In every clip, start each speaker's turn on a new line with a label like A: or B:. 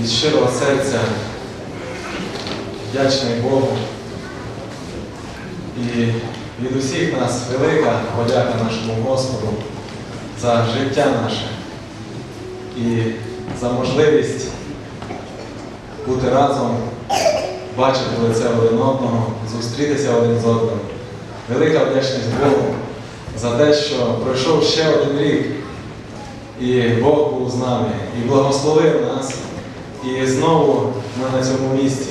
A: від щирого серця вдячний Богу. І від усіх нас велика подяка нашому Господу за життя наше і за можливість бути разом, бачити лице один одного, зустрітися один з одним. Велика вдячність Богу за те, що пройшов ще один рік, і Бог був з нами, і благословив нас, і знову ми на цьому місці.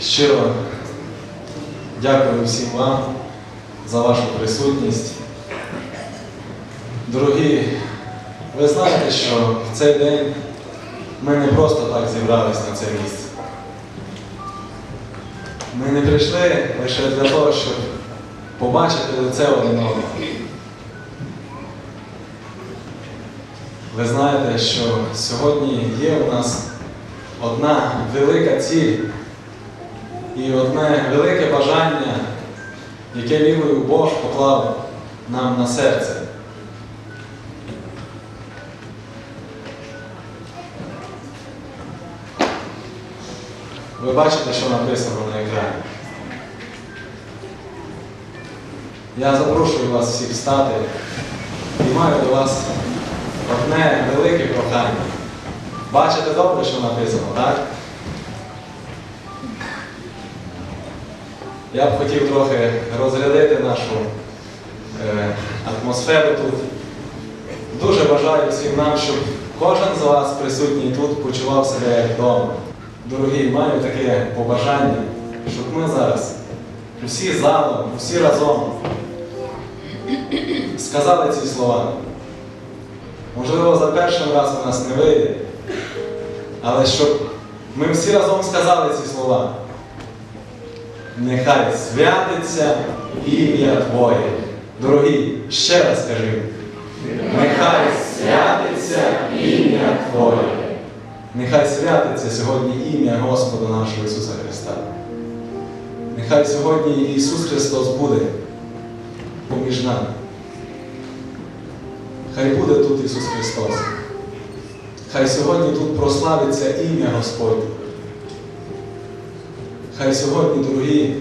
A: Щиро дякую всім вам за вашу присутність. Дорогі, ви знаєте, що в цей день ми не просто так зібрались на це місце. Ми не прийшли лише для того, щоб побачити лице один одного. Ви знаєте, що сьогодні є у нас одна велика ціль і одне велике бажання, яке вірою Бог поклав нам на серце. Ви бачите, що написано на екрані. Я запрошую вас всіх встати і маю до вас одне велике прохання. Бачите добре, що написано, так? Я б хотів трохи розрядити нашу е, атмосферу тут. Дуже бажаю всім нам, щоб кожен з вас присутній тут почував себе як вдома. Дорогі, маю таке побажання, щоб ми зараз усі залом, усі разом сказали ці слова. Можливо, за першим разом у нас не вийде, але щоб ми всі разом сказали ці слова. Нехай святиться ім'я Твоє. Дорогі, ще раз скажи. Нехай святиться ім'я Твоє. Нехай святиться сьогодні ім'я Господа нашого Ісуса Христа. Нехай сьогодні Ісус Христос буде поміж нами. Хай буде тут Ісус Христос. Хай сьогодні тут прославиться ім'я Господнє. Хай сьогодні, дорогі,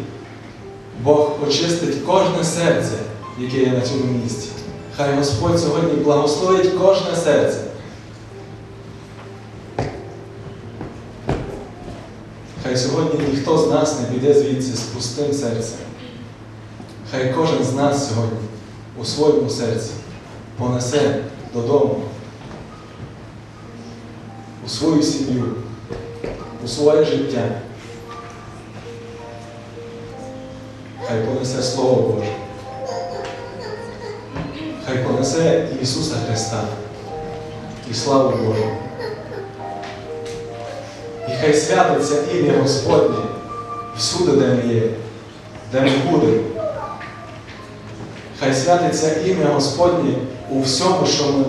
A: Бог очистить кожне серце, яке є на цьому місці. Хай Господь сьогодні благословить кожне серце. Хай сьогодні ніхто з нас не піде звідси з пустим серцем. Хай кожен з нас сьогодні у своєму серці понесе додому, у свою сім'ю, у своє життя. Хай понесе Слово Боже. Хай понесе Ісуса Христа і славу Божу. І хай святиться ім'я Господнє всюди, де ми є, де ми будемо. Хай святиться ім'я Господнє у всьому, що ми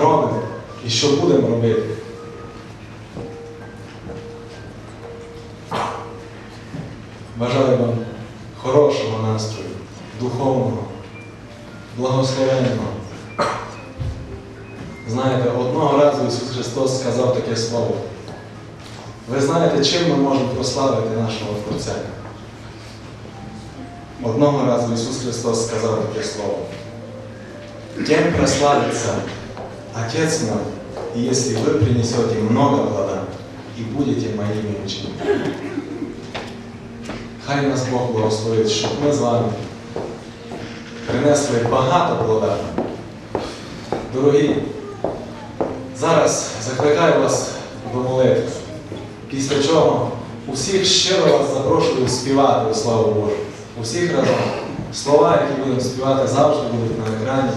A: робимо і що будемо робити. Бажаю вам хорошого настрою, духовного, благословенного. Знаєте, одного разу Ісус Христос сказав таке слово. Ви знаєте, чим ми можемо прославити нашого Творця? Одного разу Ісус Христос сказав таке слово. Тем прославится Отец мой, если вы принесете много плода и будете моими учениками. Хай нас Бог благословить, щоб ми з вами принесли багато плода. Дорогі, зараз закликаю вас до молитви. Після чого усіх щиро вас запрошую співати у славу Божу. Усіх разом. Слова, які будемо співати, завжди будуть на екрані.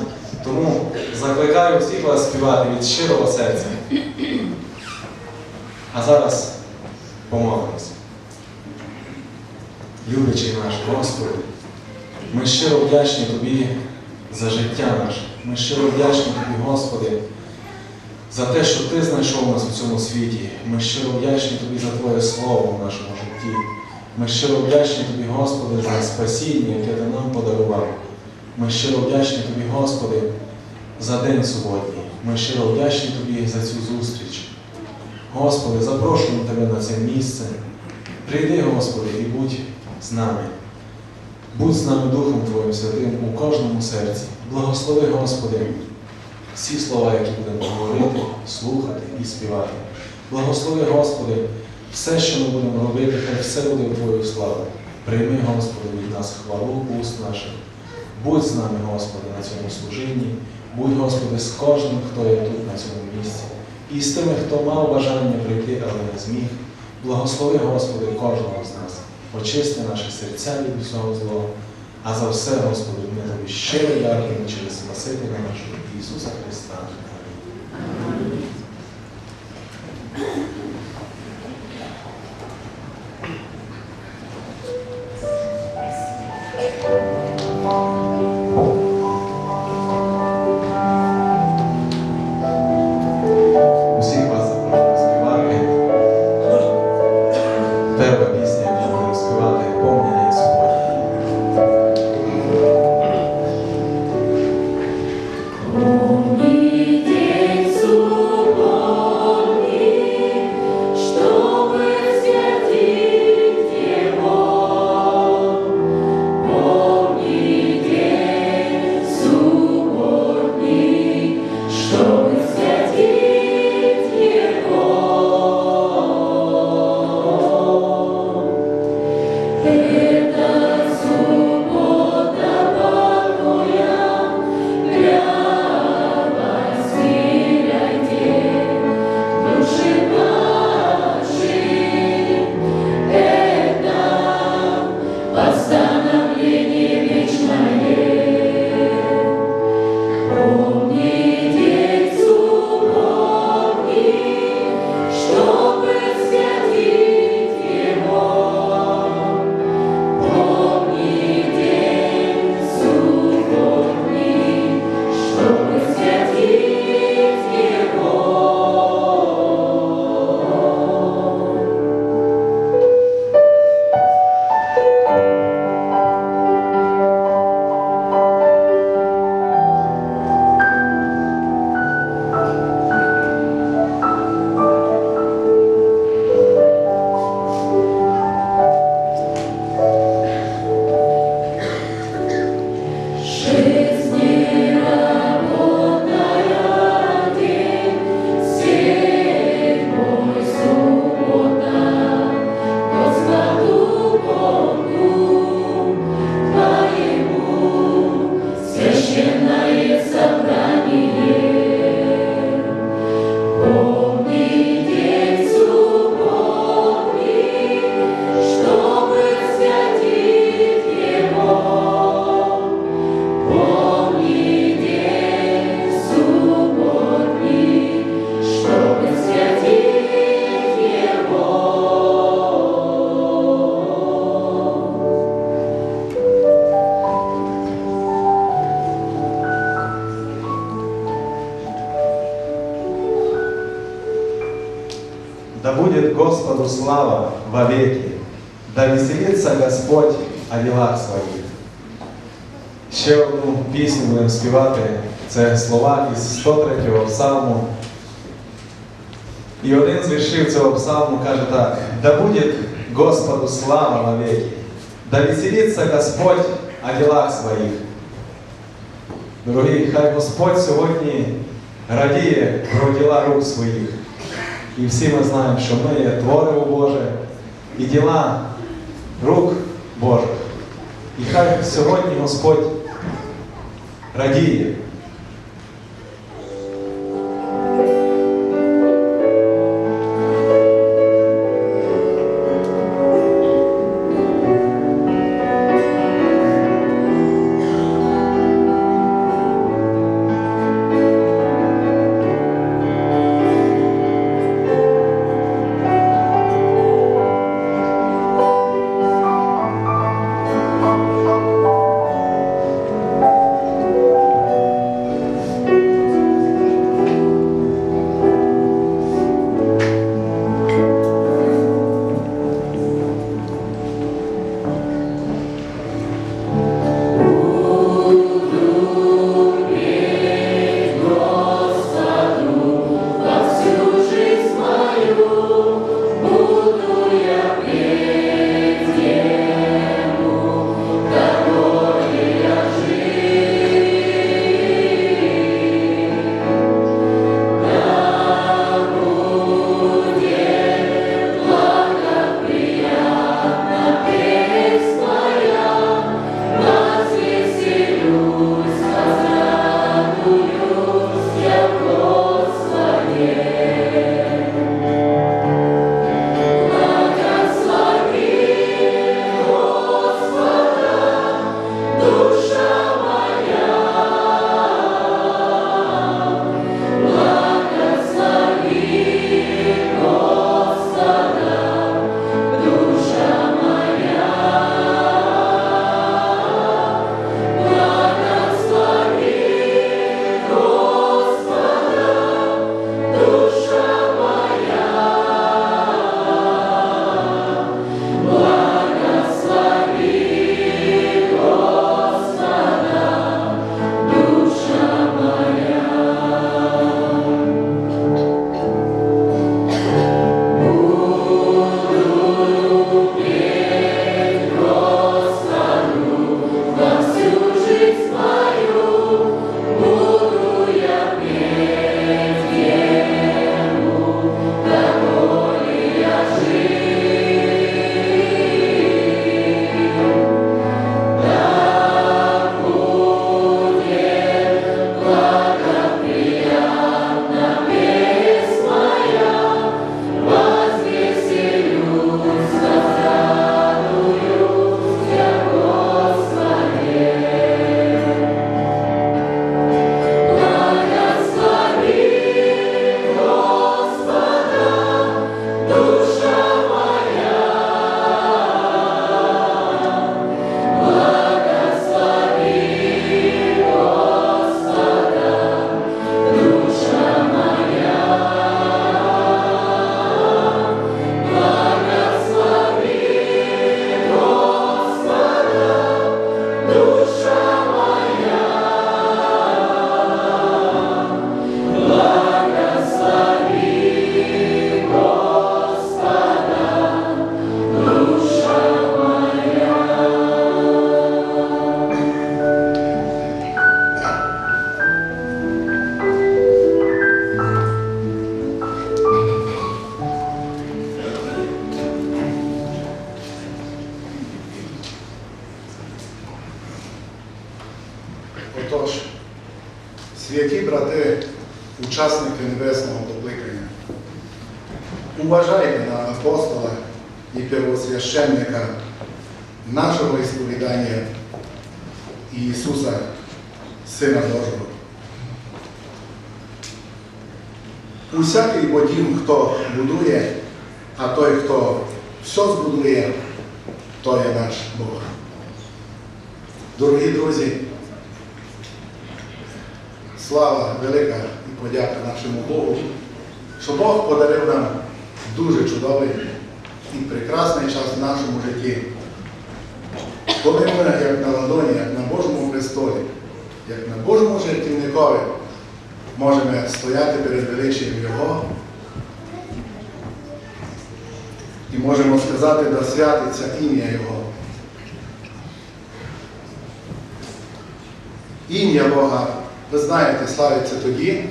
A: Тому закликаю всіх вас співати від щирого серця. А зараз помолимося. Любячий наш Господи, ми щиро вдячні Тобі за життя наше. Ми щиро вдячні Тобі, Господи, за те, що Ти знайшов нас у цьому світі. Ми щиро вдячні Тобі за Твоє Слово в нашому житті. Ми щиро вдячні Тобі, Господи, за спасіння, яке Ти нам подарував.
B: Ми щиро вдячні Тобі, Господи, за день сьогодні. Ми щиро вдячні Тобі за цю зустріч. Господи, запрошуємо Тебе на це місце. Прийди, Господи, і будь з нами. Будь з нами Духом Твоїм Святим у кожному серці. Благослови, Господи, всі слова, які будемо говорити, слухати і співати. Благослови, Господи, все, що ми будемо робити, хай все буде в Твою славу. Прийми, Господи, від нас хвалу уст наших. Будь з нами, Господи, на цьому служінні. Будь, Господи, з кожним, хто є тут, на цьому місці. І з тими, хто мав бажання прийти, але не зміг. Благослови, Господи, кожного з нас. Очисти наші серця від усього злого. А за все, Господи, ми тобі щиро дякуємо через Спасителя нашого Ісуса Христа. Слава вовеки, да веселится Господь о ділах своїх. Ще одну пісню будемо співати. Це слова із 103-го псалму. І один з віршів цього псалму каже так: Да будет Господу слава вовеки, да веселится Господь о ділах своїх. Дорогі, хай Господь сьогодні радіє про діла рук своїх. І всі ми знаємо, що ми є твориво Боже і діла рук Божих. І хай сьогодні Господь радіє.
C: Сина Божого. Усякий бо дім, хто будує, а той, хто все збудує, то є наш Бог. Дорогі друзі, слава велика і подяка нашому Богу, що Бог подарив нам дуже чудовий і прекрасний час в нашому житті. Коли ми, як на ладоні, як на Божому престолі, як на Божому жертівникові, можемо стояти перед величієм Його і можемо сказати, да святиться ім'я Його. Ім'я Бога, ви знаєте, славиться тоді.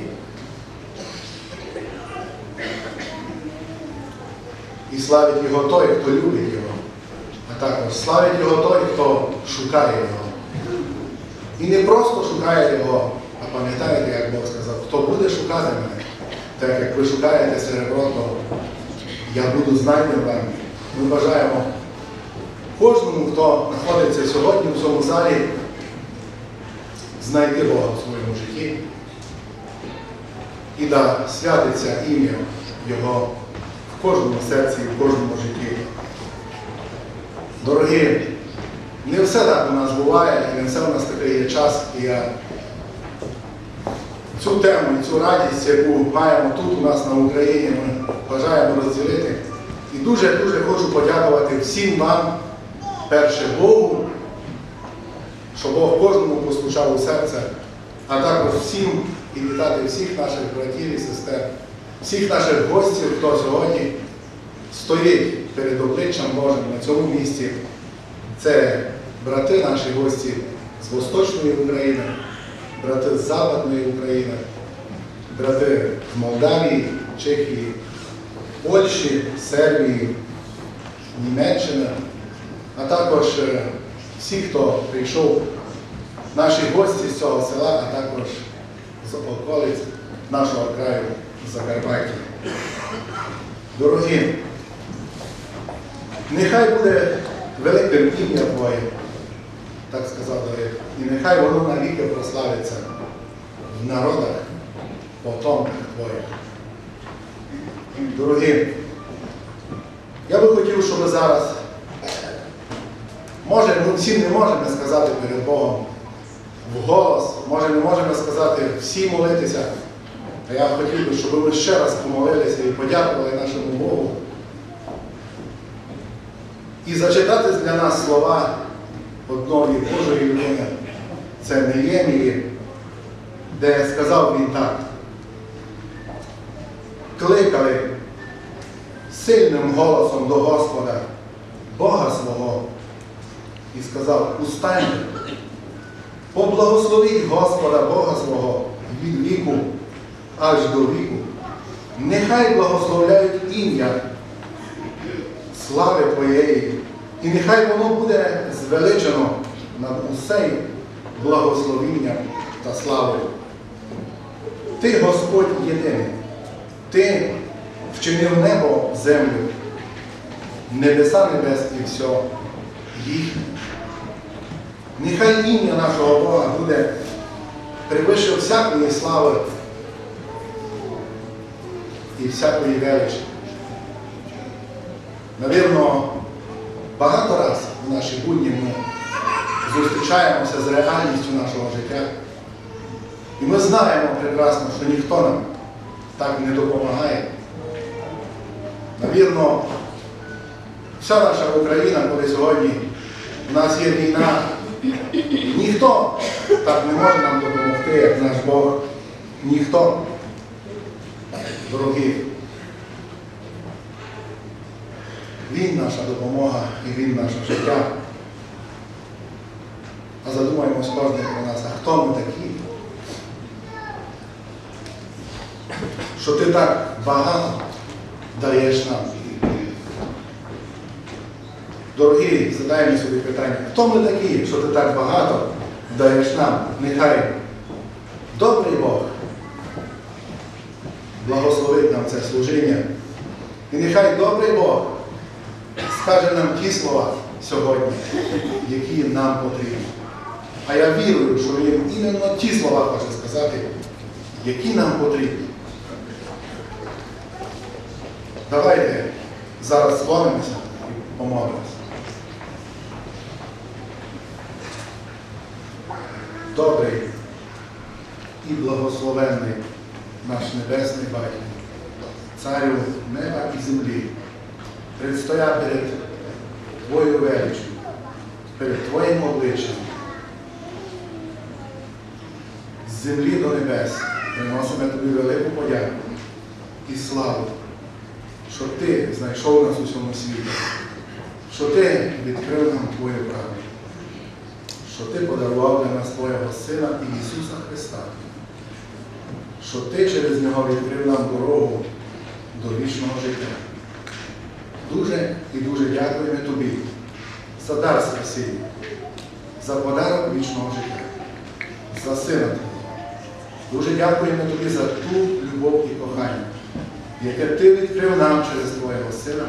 C: І славить Його той, хто любить Його. А також славить Його той, хто шукає Його. І не просто шукає Його, а пам'ятаєте, як Бог сказав, хто буде шукати мене, так як ви шукаєте серебро, то я буду знайден вам. Ми бажаємо кожному, хто знаходиться сьогодні в цьому залі, знайти Бога в своєму житті і да святиться ім'я Його в кожному серці і в кожному житті. Дорогі, не все так у нас буває, і не все у нас такий є час, і я цю тему і цю радість, яку маємо тут у нас на Україні, ми бажаємо розділити. І дуже-дуже хочу подякувати всім вам, перше Богу, що Бог кожному послушав у серце, а також всім і вітати всіх наших братів і сестер, всіх наших гостів, хто сьогодні стоїть перед обличчям Божим на цьому місці. Це брати наші гості з Восточної України, брати з Западної України, брати з Молдавії, Чехії, Польщі, Сербії, Німеччини, а також е, всі, хто прийшов, наші гості з цього села, а також з околиць нашого краю Закарпаття. Дорогі, нехай буде великим ім'я Твоє, так сказав Давид, і нехай воно навіки прославиться в народах, потомках Твоїх. Дорогі, я би хотів, щоб зараз, може, ми всі не можемо сказати перед Богом вголос, може, не можемо сказати всі молитися. А я хотів би, щоб ми ще раз помолилися і подякували нашому Богу. І зачитати для нас слова одної Божої людини, це Неємії, де сказав він так. Кликали сильним голосом до Господа, Бога свого, і сказав, устаньте, поблагословіть Господа Бога свого від віку аж до віку. Нехай благословляють ім'я слави Твоєї, і нехай воно буде звеличено над усей благословінням та славою. Ти, Господь єдиний, Ти вчинив небо, землю, небеса небес і все їх. Нехай ім'я нашого Бога буде превище всякої слави і всякої величі. Навірно, багато раз в наші будні ми зустрічаємося з реальністю нашого життя. І ми знаємо прекрасно, що ніхто нам так не допомагає. Навірно, вся наша Україна, коли сьогодні у нас є війна, ніхто так не може нам допомогти, як наш Бог. Ніхто. Дорогі. Він наша допомога і Він наше життя. А задумаємось кожен про нас, а хто ми такі? Що ти так багато даєш нам. Дорогі, задаємо собі питання, хто ми такі, що ти так багато даєш нам? Нехай добрий Бог благословить нам це служіння. І нехай добрий Бог скаже нам ті слова сьогодні, які нам потрібні. А я вірую, що він іменно ті слова хоче сказати, які нам потрібні. Давайте зараз склонимося і помолимося. Добрий і благословенний наш Небесний Батько, Царю неба і землі, предстоя перед Твоєю величчю, перед Твоїм обличчям, з землі до небес приносимо тобі велику подяку і славу, що ти знайшов нас у цьому світі, що ти відкрив нам Твою правду, що ти подарував для нас Твого Сина і Ісуса Христа, що ти через нього відкрив нам дорогу до вічного життя. Дуже і дуже дякуємо тобі дар спасіння, за подарок вічного життя, за сина Твого. Дуже дякуємо тобі за ту любов і кохання, яке ти відкрив нам через Твого Сина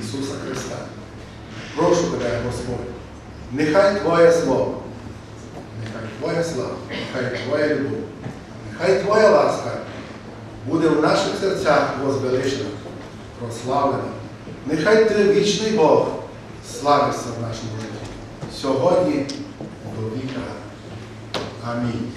C: Ісуса Христа. Прошу тебе, Господь, нехай Твоє Слово, нехай Твоя слава, нехай Твоя любов, нехай Твоя ласка буде в наших серцях возвеличена, прославлена. Нехай ти вічний Бог славиться в нашому житті. Сьогодні до віка. Амінь.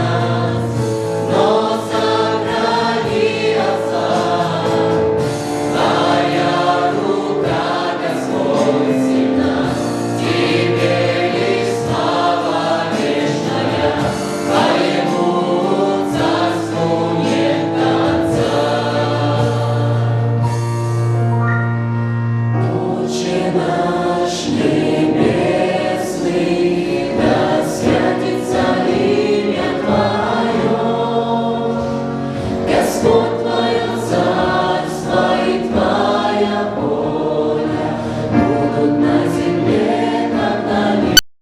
C: love.